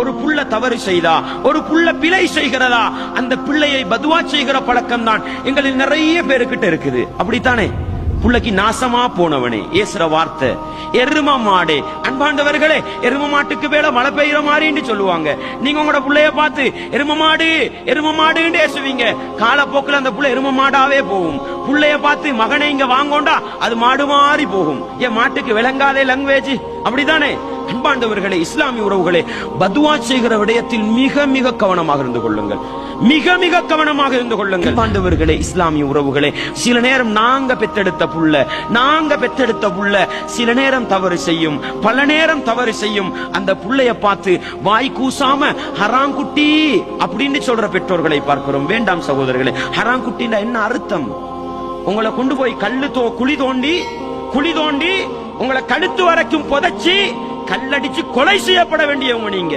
ஒரு புள்ள தவறு செய்தா? ஒரு புள்ள பிழை செய்கிறதா? அந்த பிள்ளையை பதுவா செய்கிற பழக்கம் தான் எங்களில் நிறைய பேருக்கிட்ட இருக்குது. அப்படித்தானே? புள்ளைக்கு நாசமா போனவனே ஏசுற வார்த்தை. எரும மாடு அன்பாண்டவர்களே எரும மாட்டுக்கு மேல மழை பெய்யுற மாதிரின்னு சொல்லுவாங்க. நீங்க உங்களோட பிள்ளைய பார்த்து எரும மாடு எரும மாடுன்னு ஏசுவீங்க. காலப்போக்கில் அந்த புள்ள எரும மாடாவே போகும். புள்ளைய பார்த்து மகனை இங்க வாங்கோண்டா அது மாடு மாறி போகும். ஏன் மாட்டுக்கு விளங்காதே லாங்குவேஜ் அப்படிதானே அன்பாண்டவர்களே இஸ்லாமிய உறவுகளே பதுவா செய்கிற விடயத்தில் மிக மிக கவனமாக இருந்து கொள்ளுங்கள். மிக மிக கவனமாக இருந்து கொள்ளுங்கள். அன்பாண்டவர்களே இஸ்லாமிய உறவுகளே சில நேரம் நாங்க பெற்றெடுத்த புள்ள நாங்க பெற்றெடுத்த புள்ள சில நேரம் தவறு செய்யும் பல நேரம் தவறு செய்யும். அந்த புள்ளைய பார்த்து வாய் கூசாம ஹராங்குட்டி அப்படின்னு சொல்ற பெற்றோர்களை பார்க்கிறோம். வேண்டாம் சகோதரர்களே ஹராங்குட்டின்னா என்ன அர்த்தம்? உங்களை கொண்டு போய் கல்லு தோ குழி தோண்டி குழி தோண்டி உங்களை கழுத்து வரைக்கும் புதைச்சி கல்லடிச்சு கொலை செய்யப்பட வேண்டியவங்க நீங்க.